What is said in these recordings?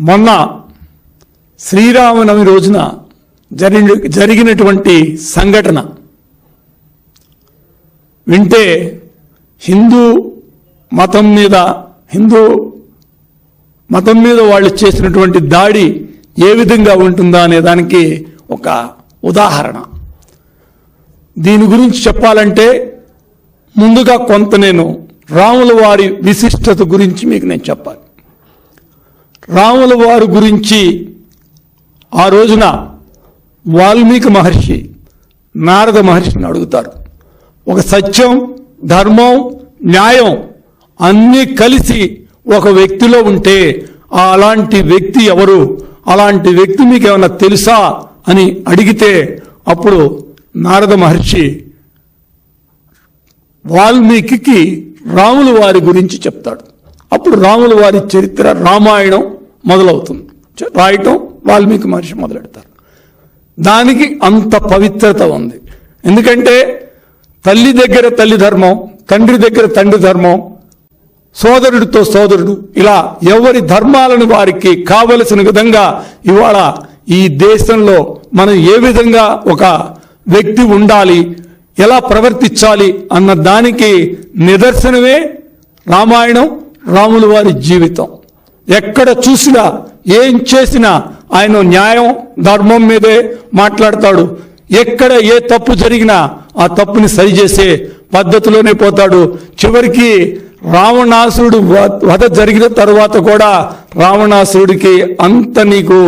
మొన్న శ్రీరామనవమి రోజున జరి జరిగినటువంటి సంఘటన వింటే హిందూ మతం మీద హిందూ మతం మీద వాళ్ళు చేసినటువంటి దాడి ఏ విధంగా ఉంటుందా అనే దానికి ఒక ఉదాహరణ. దీని గురించి చెప్పాలంటే ముందుగా కొంత నేను రాముల వారి విశిష్టత గురించి మీకు నేను చెప్పాలి. రాముల వారి గురించి ఆ రోజున వాల్మీకి మహర్షి నారద మహర్షిని అడుగుతారు. ఒక సత్యం ధర్మం న్యాయం అన్నీ కలిసి ఒక వ్యక్తిలో ఉంటే ఆ అలాంటి వ్యక్తి ఎవరు? అలాంటి వ్యక్తి మీకు ఏమైనా తెలుసా? అని అడిగితే అప్పుడు నారద మహర్షి వాల్మీకి రాముల వారి గురించి చెప్తాడు. అప్పుడు రాముల వారి చరిత్ర రామాయణం మొదలవుతుంది. రాయటం వాల్మీకి మహర్షి మొదలెడతారు. దానికి అంత పవిత్రత ఉంది. ఎందుకంటే తల్లి దగ్గర తల్లి ధర్మం తండ్రి దగ్గర తండ్రి ధర్మం సోదరుడితో సోదరుడు ఇలా ఎవరి ధర్మాలను వారికి కావలసిన విధంగా ఇవాళ ఈ దేశంలో మనం ఏ విధంగా ఒక వ్యక్తి ఉండాలి ఎలా ప్రవర్తించాలి అన్న దానికి నిదర్శనమే రామాయణం రాముల వారి జీవితం. ఎక్కడ చూసినా ఏం చేసినా ఆయన న్యాయం ధర్మం మీదే మాట్లాడతాడు. ఎక్కడ ఏ తప్పు జరిగినా ఆ తప్పుని సరిచేసే పద్ధతిలోనే పోతాడు. చివరికి రావణాసురుడు వధ జరిగిన తరువాత కూడా రావణాసురుడికి అంత నీకు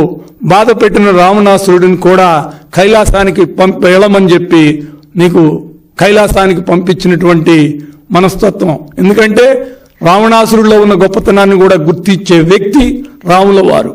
బాధ పెట్టిన రావణాసురుడిని కూడా కైలాసానికి పంప వెళ్ళమని చెప్పి నీకు కైలాసానికి పంపించినటువంటి మనస్తత్వం. ఎందుకంటే రావణాసురుల్లో ఉన్న గొప్పతనాన్ని కూడా గుర్తించే వ్యక్తి రాముల వారు